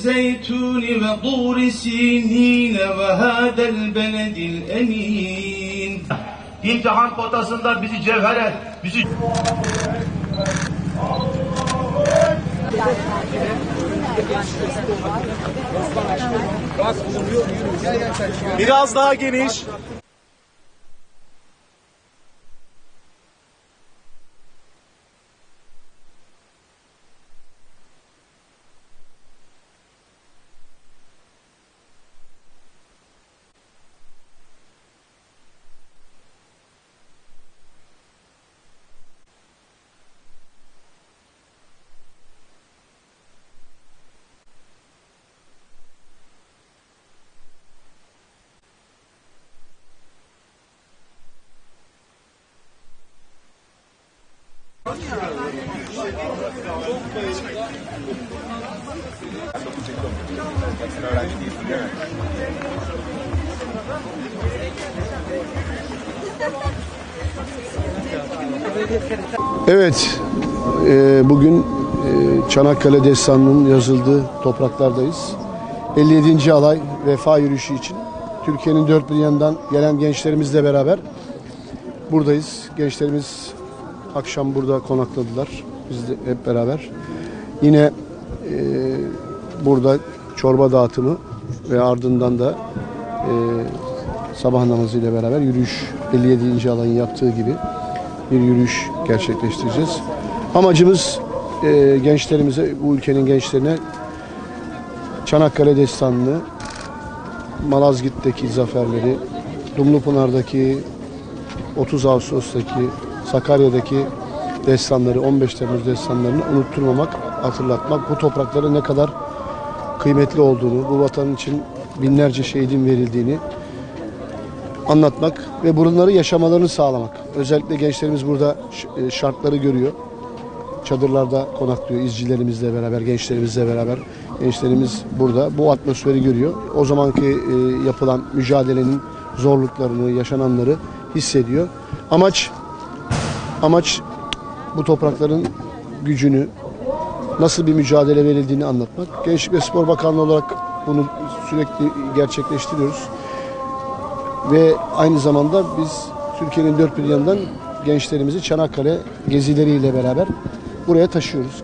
الزيتون وطور سينين وهذا البلد الأمين İmtihan potasında bizi cevhere, bizi Biraz daha geniş. Evet, e, bugün e, Çanakkale Destanı'nın yazıldığı topraklardayız. 57. alay vefa yürüyüşü için Türkiye'nin dört bir yanından gelen gençlerimizle beraber buradayız. Gençlerimiz akşam burada konakladılar. Biz de hep beraber. Yine e, burada çorba dağıtımı ve ardından da e, sabah namazı ile beraber yürüyüş 57. alayın yaptığı gibi bir yürüyüş gerçekleştireceğiz. Amacımız e, gençlerimize, bu ülkenin gençlerine Çanakkale Destanı'nı, Malazgirt'teki zaferleri, Dumlupınar'daki 30 Ağustos'taki, Sakarya'daki destanları, 15 Temmuz destanlarını unutturmamak, hatırlatmak, bu toprakların ne kadar kıymetli olduğunu, bu vatan için binlerce şehidin verildiğini anlatmak ve bunları yaşamalarını sağlamak. Özellikle gençlerimiz burada e, şartları görüyor. Çadırlarda konaklıyor izcilerimizle beraber, gençlerimizle beraber. Gençlerimiz burada bu atmosferi görüyor. O zamanki e, yapılan mücadelenin zorluklarını, yaşananları hissediyor. Amaç amaç bu toprakların gücünü, nasıl bir mücadele verildiğini anlatmak. Gençlik ve Spor Bakanlığı olarak bunu sürekli gerçekleştiriyoruz. Ve aynı zamanda biz Türkiye'nin dört bir yanından gençlerimizi Çanakkale gezileriyle beraber buraya taşıyoruz.